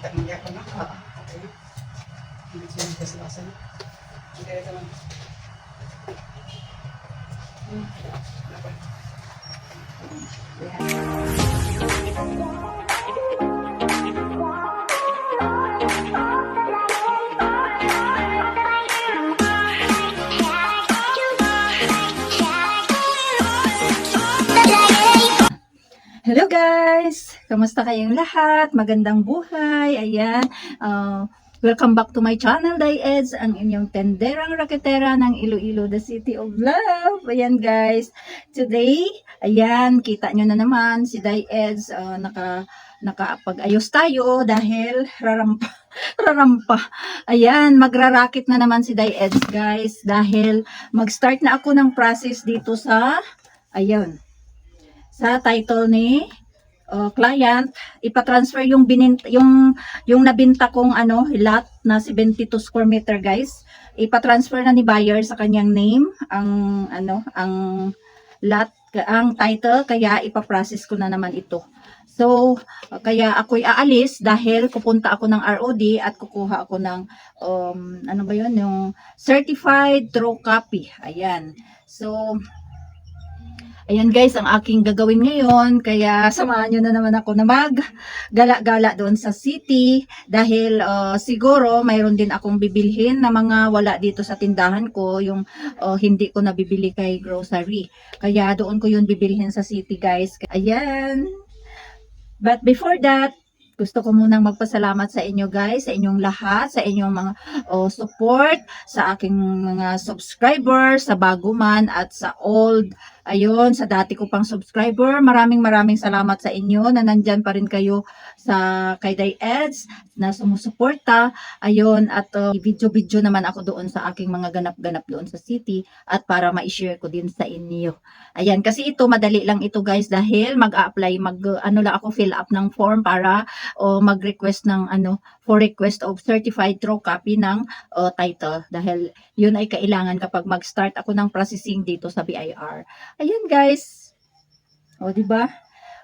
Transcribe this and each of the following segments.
kita niya ko na. Okay. Hindi siya nagkasilasan. Hindi rin naman. Hmm. Ano ba? Hello guys! Kamusta kayong lahat? Magandang buhay! Ayan, uh, welcome back to my channel, Day ang inyong tenderang raketera ng Iloilo, the city of love. Ayan guys, today, ayan, kita nyo na naman si Day Eds, uh, naka, nakapag-ayos tayo dahil rarampa, rarampa. Ayan, magrarakit na naman si Day guys dahil mag-start na ako ng process dito sa, ayun, sa title ni uh, client, ipa-transfer yung binint yung yung nabinta kong ano, lot na 72 square meter, guys. Ipa-transfer na ni buyer sa kanyang name ang ano, ang lot ang title kaya ipa-process ko na naman ito. So, kaya ako'y aalis dahil pupunta ako ng ROD at kukuha ako ng um, ano ba 'yun, yung certified true copy. Ayan. So, Ayan guys, ang aking gagawin ngayon, kaya samahan nyo na naman ako na mag gala-gala doon sa city dahil uh, siguro mayroon din akong bibilhin na mga wala dito sa tindahan ko, yung uh, hindi ko nabibili kay grocery. Kaya doon ko yun bibilhin sa city guys. Ayan. But before that, gusto ko munang magpasalamat sa inyo guys, sa inyong lahat, sa inyong mga oh, support, sa aking mga subscribers, sa bago man at sa old Ayun, sa dati ko pang subscriber, maraming maraming salamat sa inyo na nandyan pa rin kayo sa kay Day Eds na sumusuporta. Ayun, at uh, video-video naman ako doon sa aking mga ganap-ganap doon sa city at para ma-share ko din sa inyo. Ayan, kasi ito madali lang ito guys dahil mag-apply, mag uh, ano lang ako fill up ng form para o mag-request ng ano for request of certified true copy ng uh, title dahil yun ay kailangan kapag mag-start ako ng processing dito sa BIR. Ayan guys. O, di ba?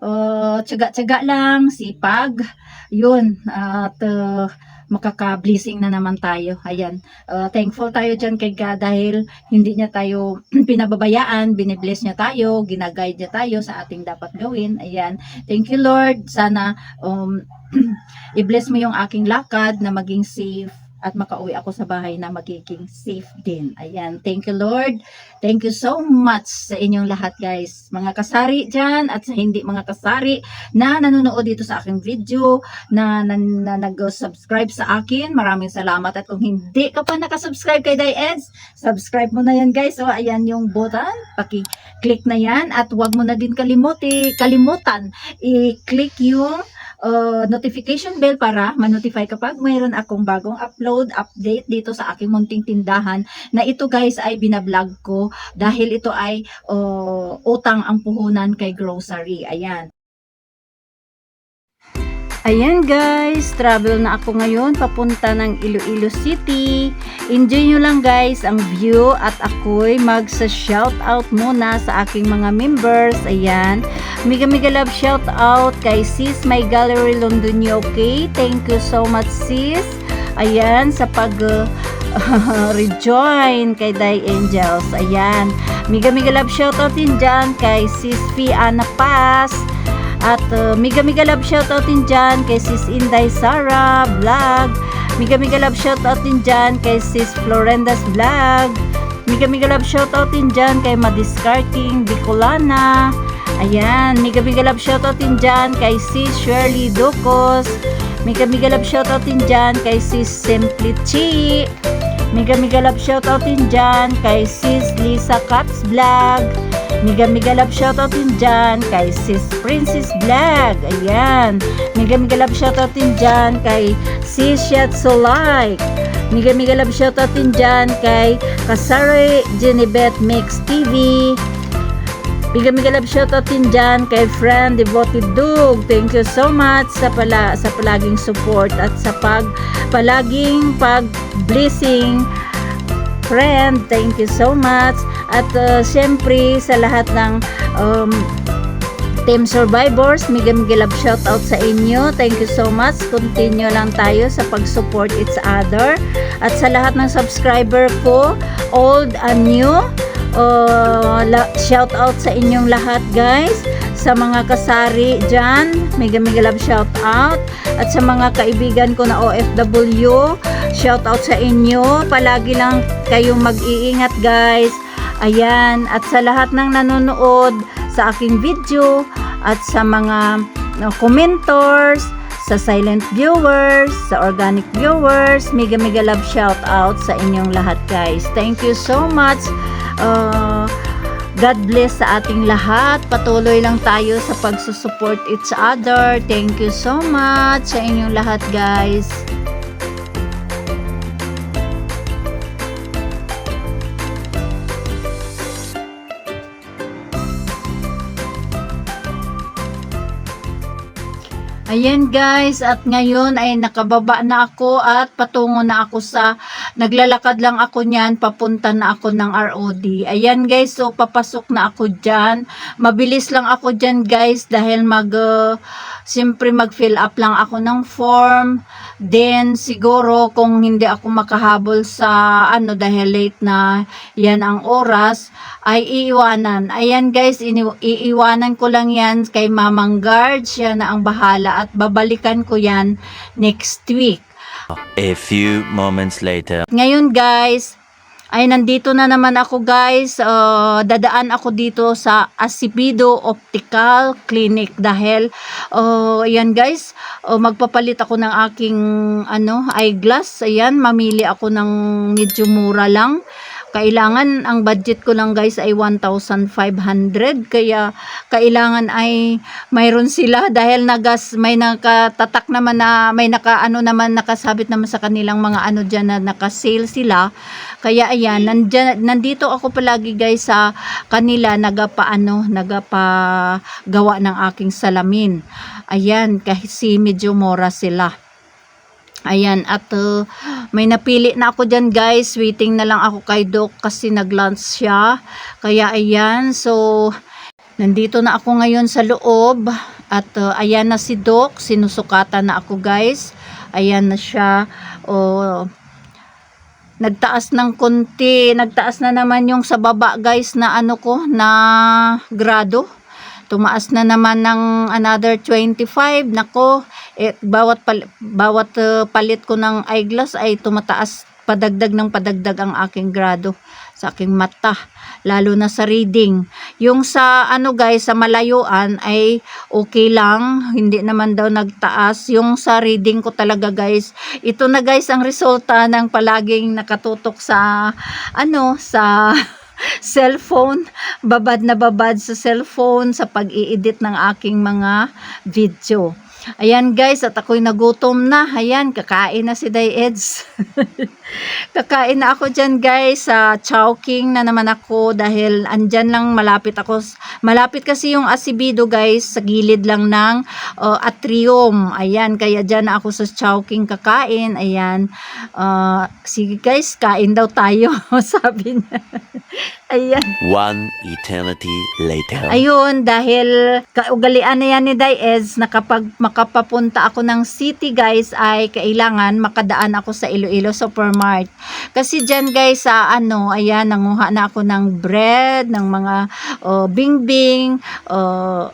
Uh, tsaga-tsaga lang, sipag. Yun. At uh, makaka-blessing na naman tayo. Ayan. Uh, thankful tayo dyan kay God dahil hindi niya tayo pinababayaan, binibless niya tayo, ginaguide niya tayo sa ating dapat gawin. Ayan. Thank you Lord. Sana um, i-bless mo yung aking lakad na maging safe at makauwi ako sa bahay na magiging safe din. Ayan. Thank you, Lord. Thank you so much sa inyong lahat, guys. Mga kasari dyan at sa hindi mga kasari na nanonood dito sa aking video, na, na, na nag-subscribe sa akin. Maraming salamat. At kung hindi ka pa nakasubscribe kay Day Eds, subscribe mo na yan, guys. So, ayan yung button. Paki-click na yan. At huwag mo na din kalimuti, kalimutan. I-click yung uh, notification bell para ma-notify kapag mayroon akong bagong upload, update dito sa aking munting tindahan na ito guys ay binablog ko dahil ito ay uh, utang ang puhunan kay grocery. Ayan. Ayan guys, travel na ako ngayon papunta ng Iloilo City. Enjoy nyo lang guys ang view at ako'y magsa-shout out muna sa aking mga members. Ayan, mega mega love shout out kay sis my gallery London okay? Thank you so much sis. Ayan, sa pag uh, rejoin kay Day Angels. Ayan, mega mega love shout out din dyan kay sis P. Ana Paz. At uh, mega mega love shoutout din dyan kay Sis Inday Sara Vlog. Mega mega love shoutout din dyan kay Sis Florendas Vlog. Mega mega love shoutout din dyan kay Madiscarting Bicolana. Ayan, mega mega love shoutout din dyan kay Sis Shirley Docos. Mega mega love shoutout din dyan kay Sis Simply Chi. Mega mega love shoutout din dyan kay Sis Lisa Katz Vlog. Mega mega love shoutout din dyan kay Sis Princess Vlog. Ayan. Mega mega love shoutout din dyan kay Sis Shat Solay. Mega mega love shoutout din dyan kay Kasare Genebet Mix TV. Mega mega love shoutout din dyan kay friend Devoted Dog. Thank you so much sa pala sa palaging support at sa pag palaging pag blessing friend. Thank you so much. At uh, syempre sa lahat ng um, Team Survivors, mega mega love shout out sa inyo. Thank you so much. Continue lang tayo sa pag-support each other. At sa lahat ng subscriber ko, old and new, uh, shout out sa inyong lahat guys. Sa mga kasari dyan, mega mega love shout out. At sa mga kaibigan ko na OFW, shout out sa inyo. Palagi lang kayong mag-iingat guys. Ayan, at sa lahat ng nanonood sa aking video at sa mga commentors, sa silent viewers, sa organic viewers, mega mega love shout out sa inyong lahat guys. Thank you so much. Uh, God bless sa ating lahat. Patuloy lang tayo sa pagsusupport each other. Thank you so much sa inyong lahat guys. Ayan guys, at ngayon ay nakababa na ako at patungo na ako sa, naglalakad lang ako niyan, papunta na ako ng ROD. Ayan guys, so papasok na ako dyan. Mabilis lang ako dyan guys dahil mag, uh, siyempre mag-fill up lang ako ng form. Then siguro kung hindi ako makahabol sa ano dahil late na yan ang oras, ay iiwanan. Ayan guys, iiwanan ko lang yan kay Mamang Guard. Siya na ang bahala at babalikan ko yan next week. A few moments later. Ngayon guys, ay nandito na naman ako guys. Uh, dadaan ako dito sa Asipido Optical Clinic dahil uh, ayan guys, uh, magpapalit ako ng aking ano, eyeglass. Ayan, mamili ako ng medyo mura lang. Kailangan, ang budget ko lang guys ay 1,500. Kaya, kailangan ay mayroon sila dahil nagas, may nakatatak naman na, may naka, ano naman, nakasabit naman sa kanilang mga ano dyan na naka-sale sila. Kaya ayan, nandyan, nandito ako palagi guys sa kanila nagapaano, nagapa gawa ng aking salamin. Ayan, kasi medyo mura sila. Ayan, at uh, may napili na ako dyan guys. Waiting na lang ako kay Doc kasi nag-lunch siya. Kaya ayan, so nandito na ako ngayon sa loob. At uh, ayan na si Doc, sinusukatan na ako guys. Ayan na siya. Oh, nagtaas ng konti. Nagtaas na naman yung sa baba guys na ano ko, na grado. Tumaas na naman ng another 25. Nako, eh, bawat pal- bawat uh, palit ko ng eyeglass ay tumataas padagdag ng padagdag ang aking grado sa aking mata lalo na sa reading. Yung sa ano guys sa malayuan ay okay lang hindi naman daw nagtaas. Yung sa reading ko talaga guys ito na guys ang resulta ng palaging nakatutok sa ano sa cellphone. Babad na babad sa cellphone sa pag-i-edit ng aking mga video Ayan guys, at ako'y nagutom na. Ayan, kakain na si Day Eds. kakain na ako dyan guys sa Chowking na naman ako dahil andyan lang malapit ako. Malapit kasi yung Asibido guys sa gilid lang ng uh, atrium. Ayan, kaya dyan ako sa Chowking kakain. Ayan, uh, sige guys, kain daw tayo. Sabi niya. Ayan. One eternity later. Ayun, dahil kaugalian na yan ni Diez na kapag makapapunta ako ng city guys ay kailangan makadaan ako sa Iloilo Supermart. Kasi dyan guys sa ano, ayan, nanguha na ako ng bread, ng mga oh, bingbing, oh,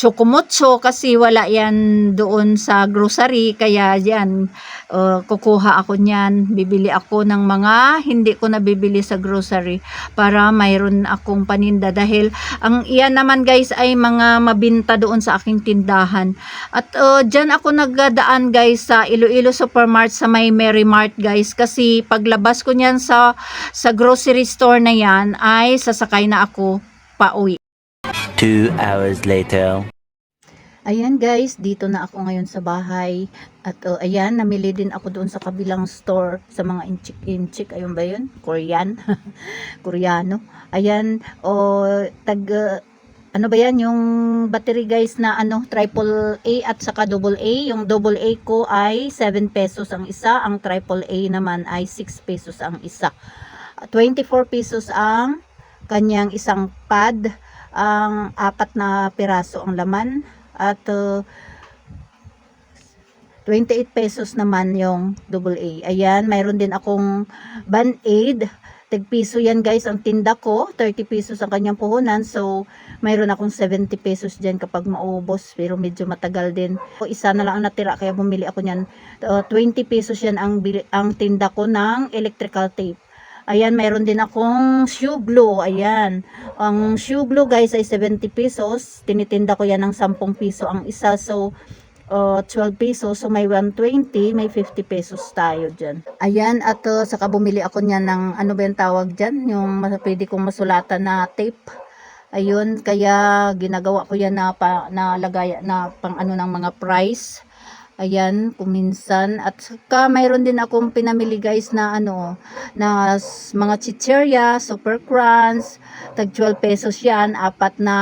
chokomotso kasi wala yan doon sa grocery kaya yan uh, kukuha ako niyan. Bibili ako ng mga hindi ko nabibili sa grocery para mayroon akong paninda. Dahil ang iyan naman guys ay mga mabinta doon sa aking tindahan. At uh, dyan ako nagdaan guys sa Iloilo Supermart sa may Mary Mart guys. Kasi paglabas ko niyan sa sa grocery store na yan ay sasakay na ako pauwi Two hours later. Ayan guys, dito na ako ngayon sa bahay. At uh, ayan, namili din ako doon sa kabilang store sa mga inchik-inchik. Ayun ba yun? Korean? Koreano. Ayan, o tag... uh, ano ba yan? Yung battery guys na ano, triple A at saka double A. Yung double A ko ay 7 pesos ang isa. Ang triple A naman ay 6 pesos ang isa. 24 pesos ang kanyang isang pad ang apat na piraso ang laman at uh, 28 pesos naman yung double A. Ayan, mayroon din akong band-aid. Tigpiso yan guys ang tinda ko. 30 pesos ang kanyang puhunan. So, mayroon akong 70 pesos dyan kapag maubos. Pero medyo matagal din. O, isa na lang ang natira kaya bumili ako niyan. Uh, 20 pesos yan ang, ang tinda ko ng electrical tape. Ayan, mayroon din akong shoe glue. Ayan. Ang shoe glue guys ay 70 pesos. Tinitinda ko yan ng 10 piso ang isa. So, uh, 12 pesos. So, may 120, may 50 pesos tayo dyan. Ayan, at uh, saka bumili ako niyan ng, ano ba yung tawag dyan? Yung pwede kong masulatan na tape. Ayun, kaya ginagawa ko yan na, pa, na lagay, na pang ano ng mga price. Ayan, kuminsan. At saka mayroon din akong pinamili guys na ano, na mga chicherya, super crunch, tag 12 pesos yan, apat na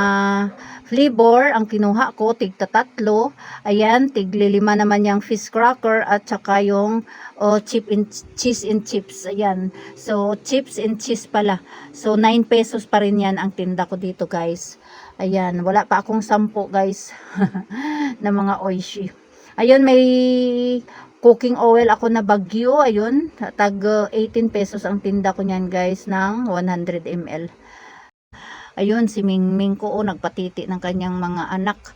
flavor ang kinuha ko, tigta tatlo. Ayan, tigli lima naman yung fish cracker at saka yung oh, chip and cheese and chips. Ayan. So, chips and cheese pala. So, 9 pesos pa rin yan ang tinda ko dito guys. Ayan, wala pa akong sampo guys na mga oishi. Ayun, may cooking oil ako na bagyo. Ayun, tag uh, 18 pesos ang tinda ko niyan guys ng 100 ml. Ayun, si Mingming ko oh, nagpatiti ng kanyang mga anak.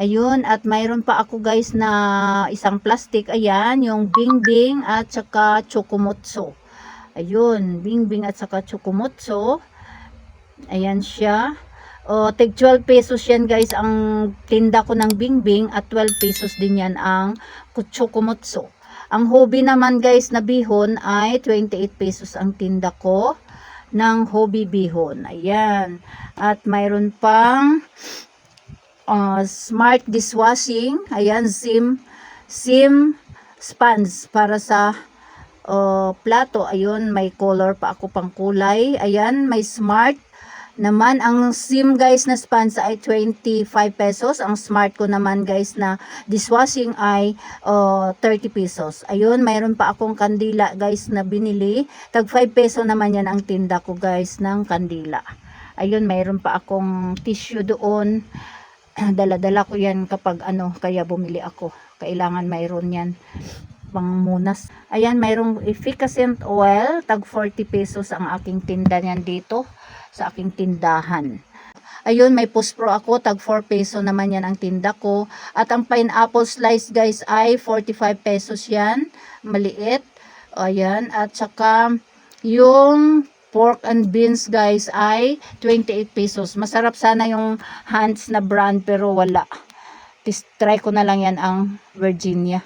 Ayun, at mayroon pa ako guys na isang plastic. Ayan, yung Bing Bing at saka Chokomotso. Ayun, Bing Bing at saka Chokomotso. Ayan siya. O, tig 12 pesos yan guys ang tinda ko ng Bing Bing at 12 pesos din yan ang Chokomotso. Ang hobby naman guys na bihon ay 28 pesos ang tinda ko ng hobby bihon. Ayan. At mayroon pang uh, smart dishwashing. Ayan, sim sim sponge para sa uh, plato. Ayun, may color pa ako pang kulay. Ayan, may smart naman ang sim guys na sponge ay 25 pesos. Ang smart ko naman guys na dishwashing ay uh, 30 pesos. Ayun mayroon pa akong kandila guys na binili. Tag 5 peso naman yan ang tinda ko guys ng kandila. Ayun mayroon pa akong tissue doon. Dala-dala ko yan kapag ano kaya bumili ako. Kailangan mayroon yan pangmunas. Ayan, mayroong efficacent oil, tag 40 pesos ang aking tinda niyan dito sa aking tindahan. Ayun, may puspro ako, tag 4 peso naman yan ang tinda ko. At ang pineapple slice guys ay 45 pesos yan, maliit. Ayan, at saka yung pork and beans guys ay 28 pesos. Masarap sana yung Hans na brand pero wala. Tis, try ko na lang yan ang Virginia.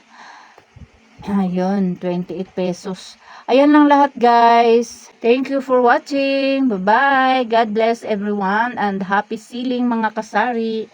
Ayun, 28 pesos. Ayan lang lahat guys. Thank you for watching. Bye-bye. God bless everyone and happy sealing mga kasari.